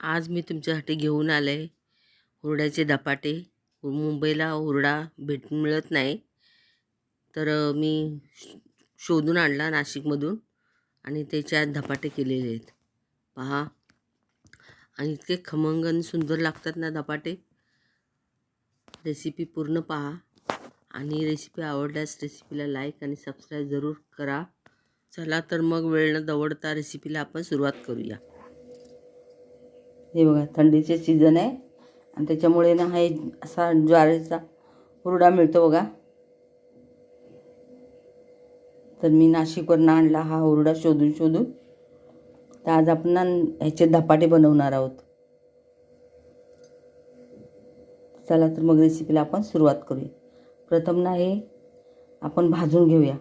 आज मी तुमच्यासाठी घेऊन आले हुरड्याचे धपाटे. मुंबईला हुरडा भेट मिळत नाही. तर मी श- शोधून आणला नाशिकमधून आणि त्याच्यात धपाटे केलेले आहेत. पहा. आणि इतके खमंग आणि सुंदर लागतात ना धपाटे. रेसिपी पूर्ण पहा. आणि रेसिपी आवडल्यास रेसिपीला लाईक आणि सबस्क्राईब जरूर करा. चला तर मग वेळ न दवडता रेसिपीला आपण सुरुवात करूया. हे बघा थंडीचे सीझन आहे. आणि त्याच्यामुळे ना हा असा ज्वारीचा हुरडा मिळतो बघा. तर मी नाशिकवरनं आणला हा हुरडा शोधून शोधून. तर आज आपण ह्याचे धपाटे बनवणार आहोत. चला तर मग रेसिपीला आपण सुरुवात करूया. प्रथम ना हे आपण भाजून घेऊया.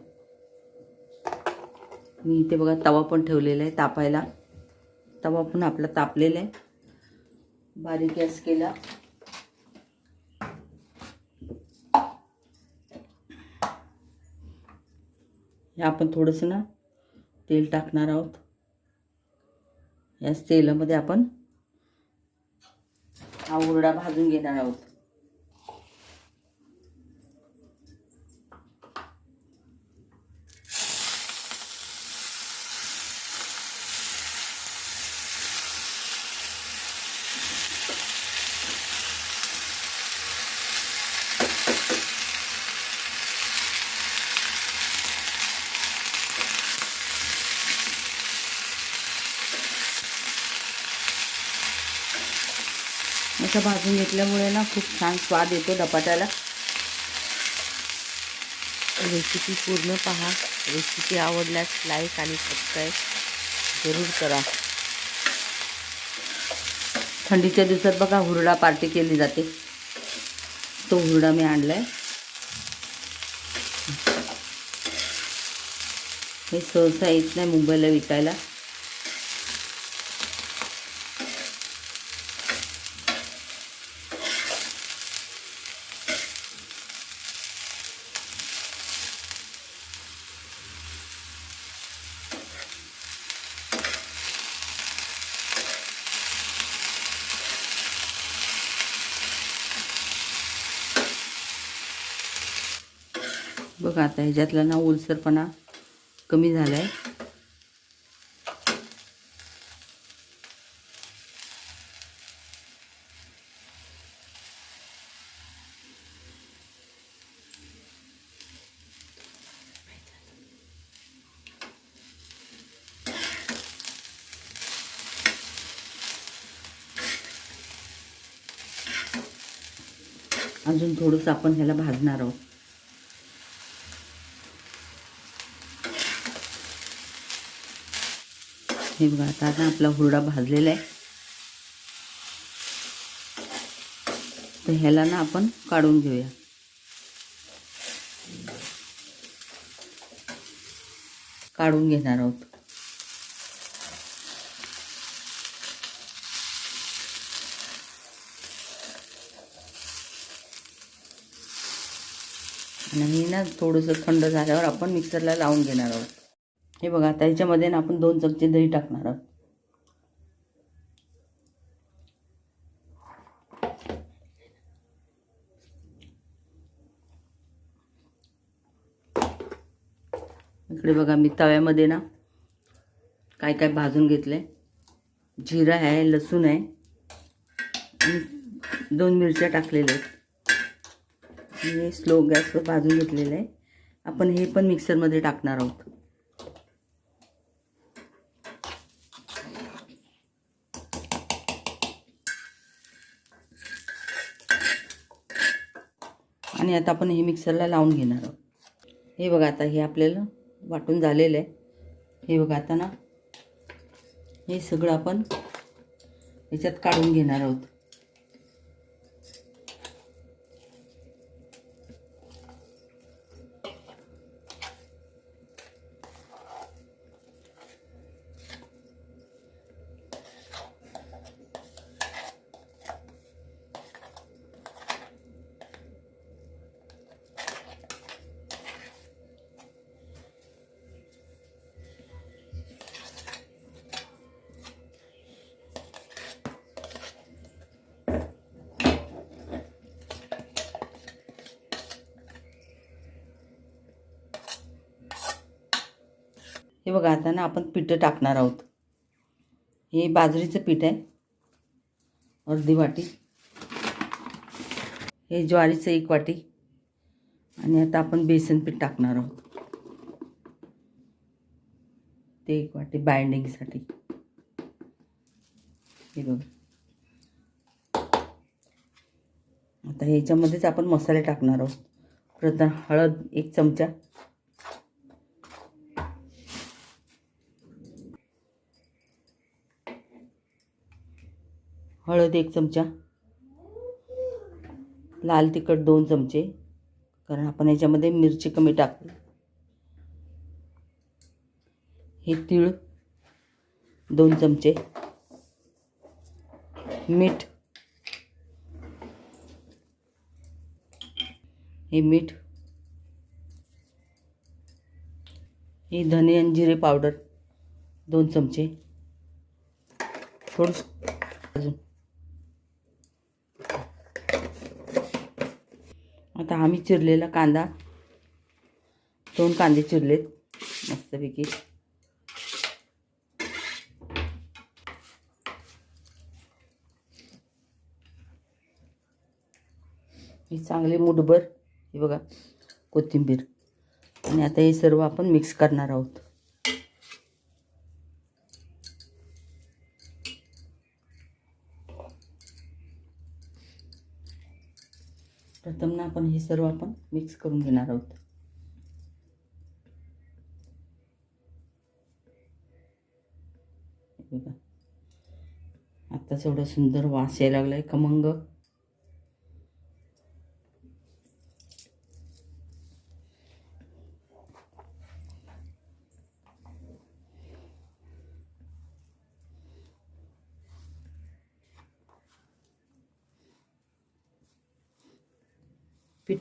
मी इथे बघा तवा पण ठेवलेला आहे तापायला. तवा पण आपला तापलेला आहे. बारीक गॅस केला. हे आपण थोडंसं ना तेल टाकणार आहोत. याच तेलामध्ये आपण हा उरडा भाजून घेणार आहोत. असं भाजून घेतल्यामुळे ना खूप छान स्वाद येतो धपाट्याला रेसिपी पूर्ण पहा. रेसिपी आवडल्यास लाईक आणि सबस्क्राईब जरूर करा. थंडीच्या दिवसात बघा हुरडा पार्टी केली जाते. तो हुरडा मी आणला आहे हे सहसा येत नाही मुंबईला विकायला. बघा आता ह्याच्यातला ना ओलसरपणा कमी झाला आहे अजून थोडंसं आपण ह्याला भाजणार आहोत. हे बघा आता ना आपला हुरडा भाजलेला आहे. तर ह्याला ना आपण काढून घेऊया. काढून घेणार आहोत. आणि ना थोडंसं थंड झाल्यावर आपण मिक्सरला लावून घेणार आहोत. हे बघा आता ह्याच्यामध्ये ना आपण दोन चमचे दही टाकणार आहोत. इकडे बघा मी तव्यामध्ये ना काय काय भाजून घेतले जिरा आहे लसूण आहे आणि दोन मिरच्या टाकलेल्या आहेत. मी स्लो गॅसवर भाजून घेतलेलं आहे आपण हे पण मिक्सरमध्ये टाकणार आहोत. आणि आता आपण हे मिक्सरला लावून घेणार आहोत. हे बघा आता हे आपल्याला वाटून झालेलं आहे. हे बघा आता ना हे सगळं आपण याच्यात काढून घेणार आहोत. हे आता ना आपण पिठं टाकणार आहोत. हे बाजरीचं पीठ आहे. अर्धी वाटी. हे ज्वारीचं एक वाटी. आणि आता आपण बेसन पीठ टाकणार आहोत. ते एक वाटी बाइंडिंगसाठी हे बघा. आता ह्याच्यामध्येच आपण मसाले टाकणार आहोत. प्रथम हळद एक चमचा. हळद एक चमचा. लाल तिखट दोन चमचे. कारण आपण याच्यामध्ये मिरची कमी टाकू हे तीळ दोन चमचे. मीठ. हे मीठ. हे धने आणि जिरे पावडर दोन चमचे. थोडं अजून. आता आम्ही चिरलेला कांदा. दोन कांदे चिरलेत मस्तपैकी. ही चांगली मुठभर हे बघा कोथिंबीर. आणि आता हे सर्व आपण मिक्स करणार आहोत प्रथम ना आपण हे सर्व आपण मिक्स करून घेणार आहोत. हे बघा. आत्ताच एवढा सुंदर वास यायला लागलाय. खमंग.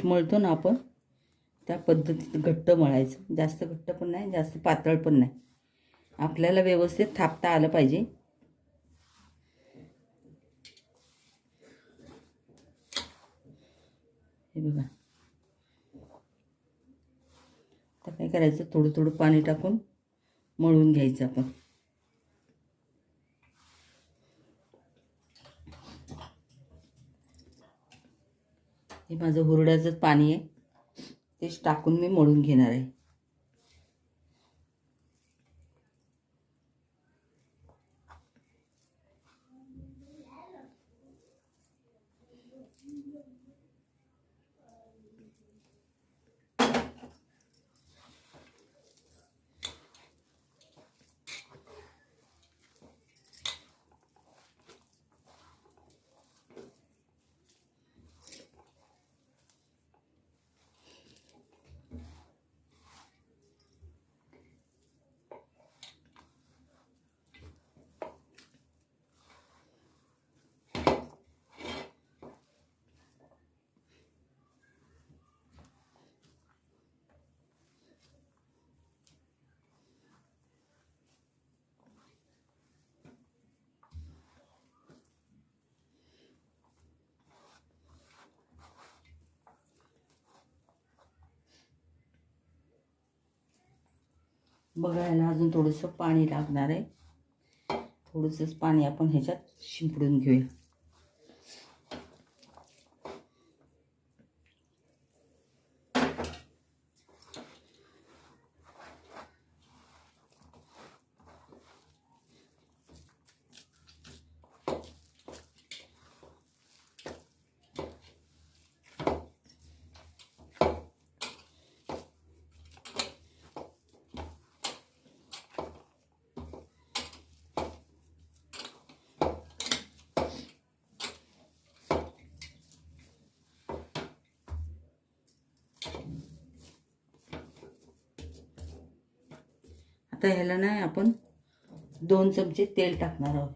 मळतो ना आपण त्या पद्धतीत घट्ट मळायचं. जास्त घट्ट पण नाही जास्त पातळ पण नाही. आपल्याला व्यवस्थित थापता आलं पाहिजे. हे बघा. आता काय करायचं? थोडं थोडं पाणी टाकून मळून घ्यायचं आपण. हे माझं हुरड्याचंच पाणी आहे. तेच टाकून मी मळून घेणार आहे. बघायला अजून थोडंसं पाणी लागणार आहे. थोडंसंच पाणी आपण ह्याच्यात शिंपडून घेऊया. आता ह्याला नाही आपण दोन चमचे तेल टाकणार आहोत.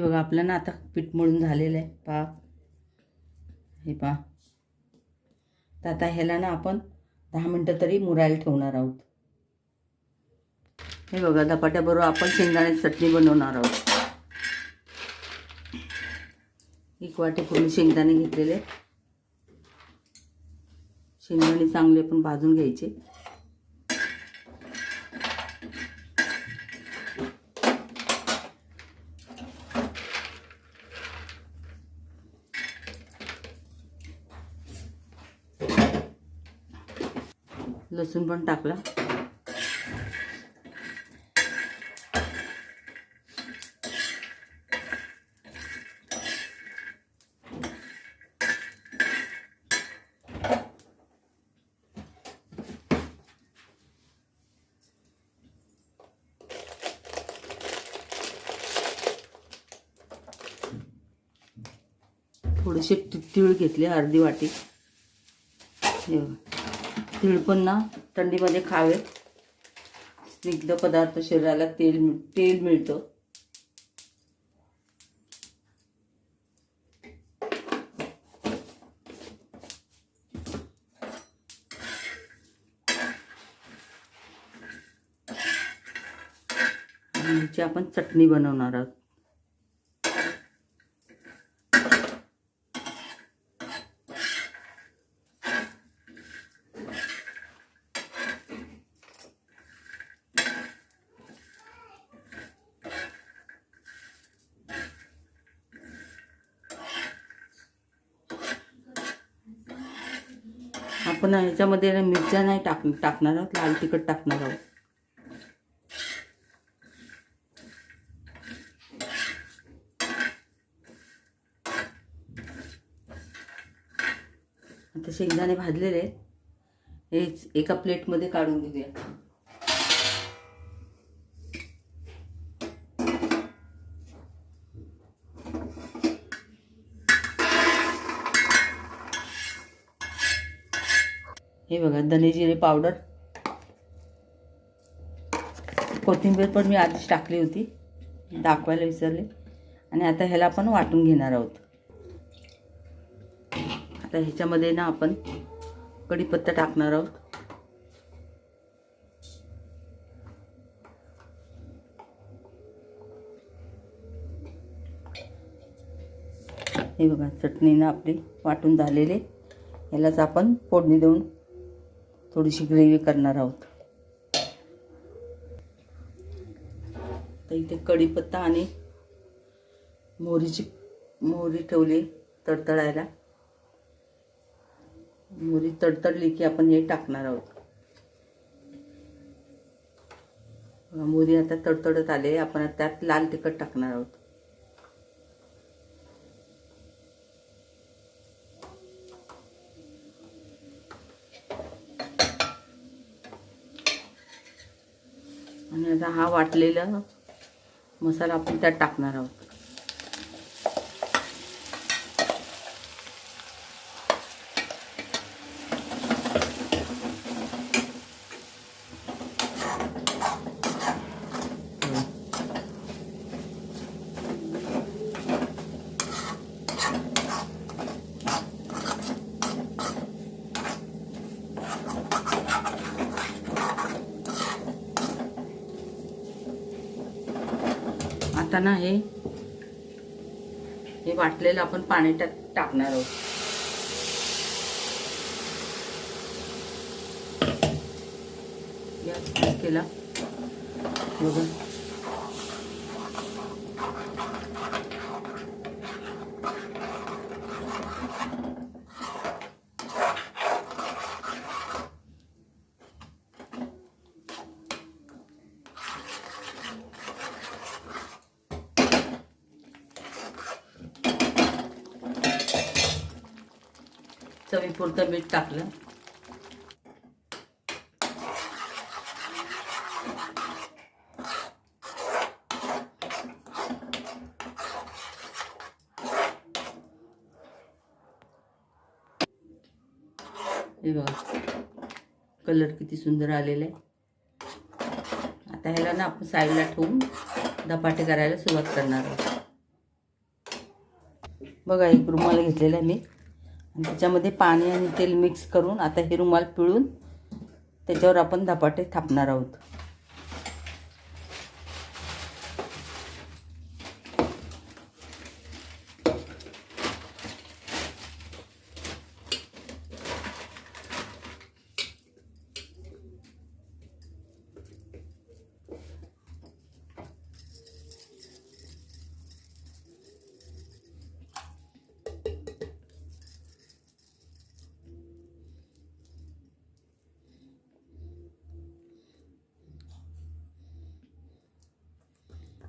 हे बघा आपलं ना आता पीठ मळून झालेलं आहे. पहा हे पहा तर आता ह्याला ना आपण दहा मिनटं तरी मुरायला ठेवणार आहोत. हे बघा धपाट्याबरोबर आपण शेंगदाण्याची चटणी बनवणार आहोत. एक वाटी पूर्ण शेंगदाणे घेतलेले शेंगदाणे चांगले पण भाजून घ्यायचे. लसूण पण टाकला. थोडेसे तिळ तीळ घेतले अर्धी वाटी. तीळ पण ना थंडीमध्ये खावे. स्निग्ध पदार्थ शरीराला तेल तेल मिळतं. आपण चटणी बनवणार आहोत. आपण ह्याच्यामध्ये मिरच्या नाही टाक टाकणार आहोत लाल तिखट टाकणार आहोत. आता शेंगदाणे भाजलेले आहेत. हेच एका प्लेटमध्ये काढून घेऊया. हे बघा धने जिरे पावडर कोथिंबीर पण मी आधीच टाकली होती. दाखवायला विसरले. आणि आता ह्याला आपण वाटून घेणार आहोत. आता ह्याच्यामध्ये ना आपण कढीपत्ता टाकणार आहोत. हे बघा चटणीनं आपली वाटून झालेले. यालाच आपण फोडणी देऊन थोडीशी ग्रेव्ही करणार आहोत. तर इथे कढीपत्ता आणि मोहरीची मोहरी ठेवली तडतडायला. मोहरी तडतडली की आपण हे टाकणार आहोत. मोहरी आता तडतडत आले आपण त्यात लाल तिखट टाकणार आहोत आणि आता हा वाटलेला मसाला आपण त्यात टाकणार आहोत. आता हे हे वाटलेलं आपण पाणी टाक टाकणार आहोत. केला. बघा. चवीपुरतं मीठ टाकलं. हे बघा कलर किती सुंदर आलेला आहे. आता ह्याला ना आपण साईडला ठेवून धपाटे करायला सुरुवात करणार आहोत. बघा एक रुमाल घेतलेला आहे मी. आणि त्याच्यामध्ये पाणी आणि तेल मिक्स करून आता हे रुमाल पिळून त्याच्यावर आपण धपाटे थापणार आहोत.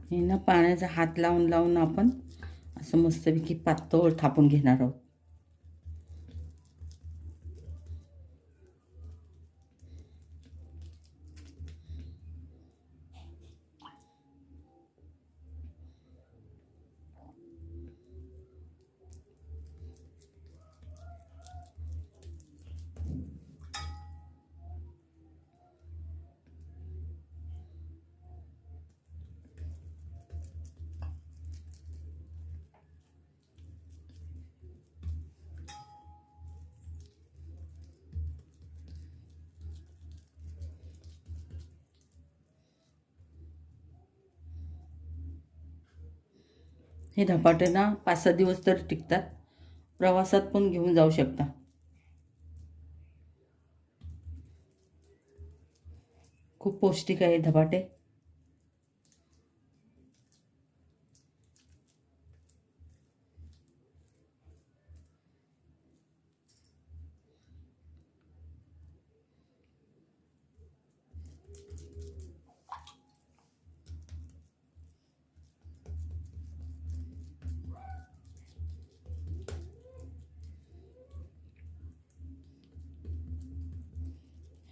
हे ना पाण्याचा हात लावून लावून आपण असं मस्तपैकी पातळ थापून घेणार आहोत. हे धपाटे ना पाच सहा दिवस तर टिकतात. प्रवासात पण घेऊन जाऊ शकता. खूप पौष्टिक आहे धपाटे.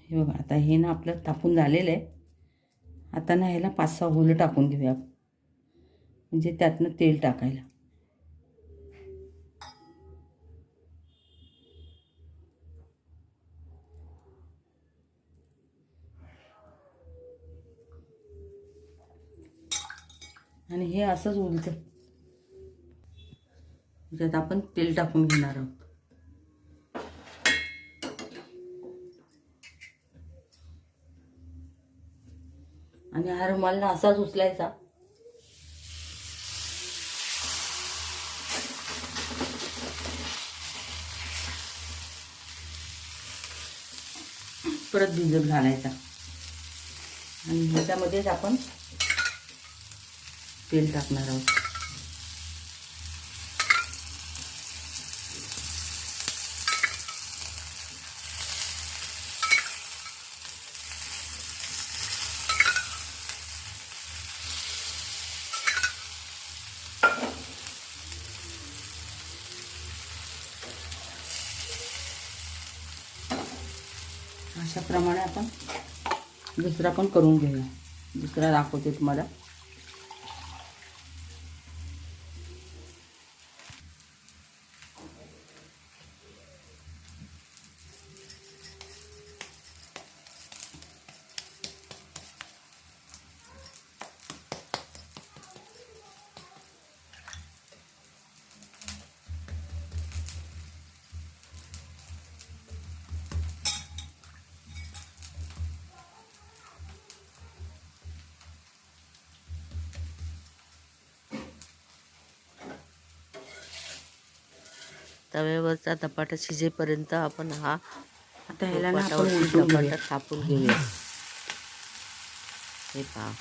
हे बघा आता हे ना आपलं तापून झालेलं आहे. आता ना ह्याला पाच सहा होलं टाकून घेऊया म्हणजे त्यातनं तेल टाकायला. आणि हे असंच उलचं म्हणजे त्यात आपण तेल टाकून घेणार आहोत. आणि हा रुमाल ना असाच उचलायचा. परत भिजत घालायचा. आणि ह्याच्यामध्येच आपण तेल टाकणार आहोत अशा प्रमाणे आपण दुसरा पण करून घेऊया. दुसरा दाखवते तुम्हाला. तव्यावरचा धपाटा शिजेपर्यंत आपण हा आता ह्याला. थापून घेऊया हे पहा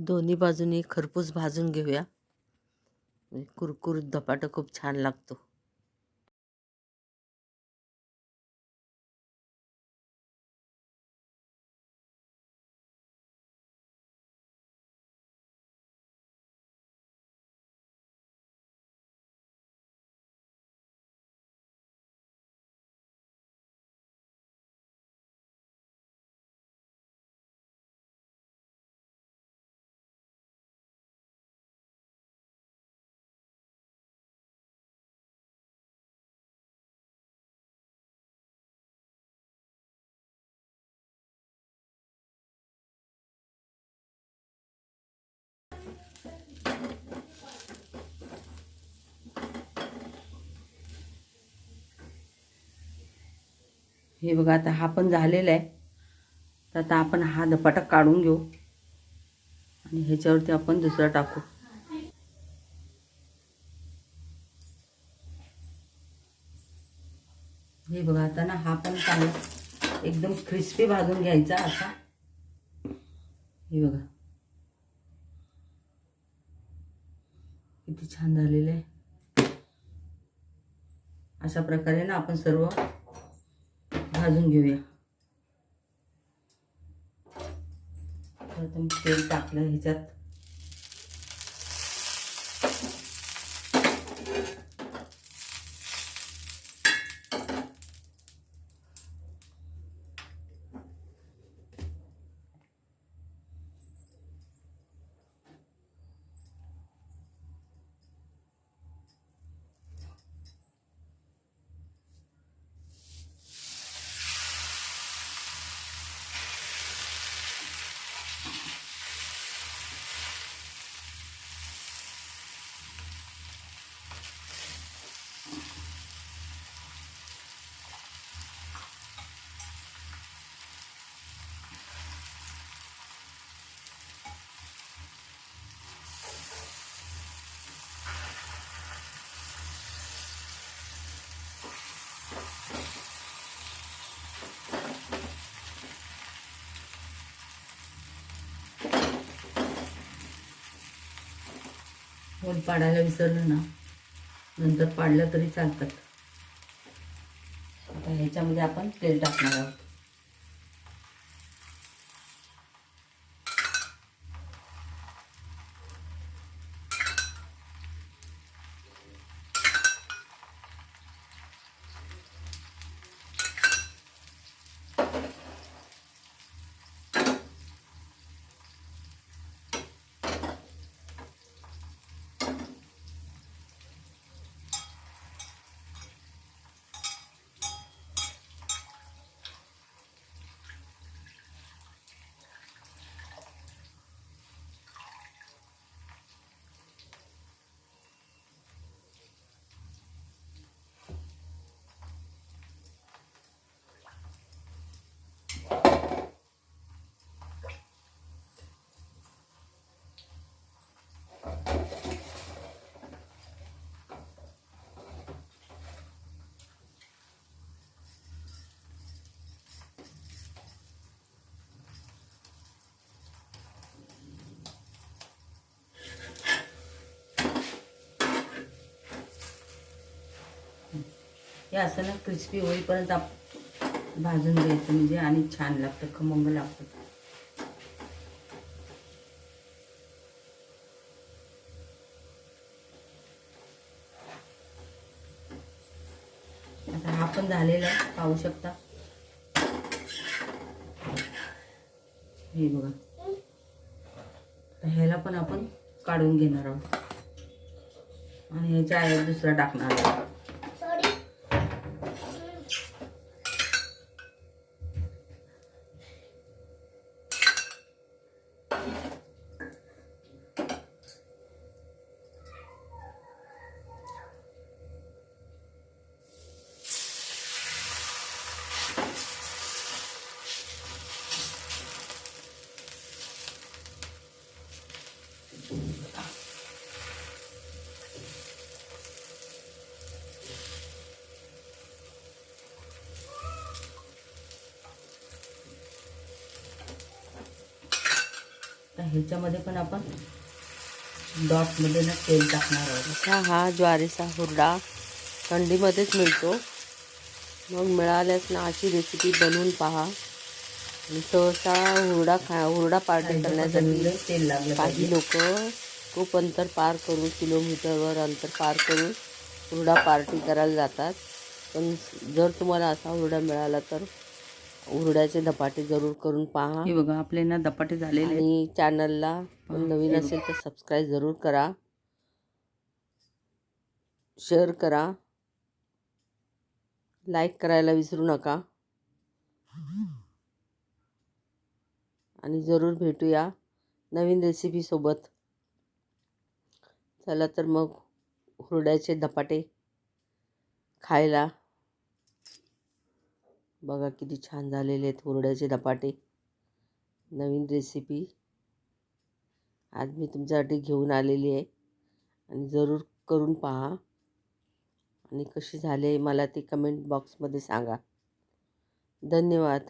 दोन्ही बाजूनी खरपूस भाजून घेऊया. म्हणजे कुरकुरीत धपाटा खूप छान लागतो. हे बघा आता हा पण झालेला आहे. तर आता आपण हा धपाटा काढून घेऊ. आणि ह्याच्यावरती आपण दुसरा टाकू. हे बघा आता ना हा पण चांगला एकदम क्रिस्पी भाजून घ्यायचा असा. हे बघा. किती छान झालेलं आहे. अशा प्रकारे ना आपण सर्व भाजून घेऊया. तर मी तेल टाकलं ह्याच्यात. आपण पाडायला विसरलं ना नंतर पाडलं तरी चालतात. आता ह्याच्यामध्ये आपण तेल टाकणार आहोत. हे असं ना क्रिस्पी होईपर्यंत आप भाजून घ्यायचं म्हणजे आणि छान लागतं खमंग लागतं. आता हा पण झालेला आहे पाहू शकता. हे बघा. ह्याला पण आपण काढून घेणार आहोत. आणि ह्याच्या आयात दुसरा टाकणार आहोत. ह्याच्यामध्ये पण आपण डॉटमध्ये ना तेल टाकणार आहोत. असा हा ज्वारीचा हुरडा थंडीमध्येच मिळतो. मग मिळाल्यास ना अशी रेसिपी बनवून पहा. आणि सहसा हुरडा खा हुरडा पार्टी करण्यासाठी तेल लागलं काही लोक खूप अंतर पार करून किलोमीटरवर अंतर पार करून हुरडा पार्टी करायला जातात. पण जर तुम्हाला असा हुरडा मिळाला तर हुरड्याचे धपाटे जरूर करून पहा. हे बघा आपले ना दपाटे झालेले आहेत. आणि चॅनलला नवीन असेल तर सबस्क्राईब जरूर करा. शेअर करा. लाईक करायला विसरू नका. आणि जरूर भेटूया नवीन रेसिपीसोबत चला तर मग हुरड्याचे धपाटे खायला. बघा किती छान झालेले आहेत हुरड्याचे धपाटे. नवीन रेसिपी आज मी तुमच्यासाठी घेऊन आलेली आहे. आणि जरूर करून पहा. आणि कशी झाले मला ते कमेंट बॉक्समध्ये सांगा. धन्यवाद.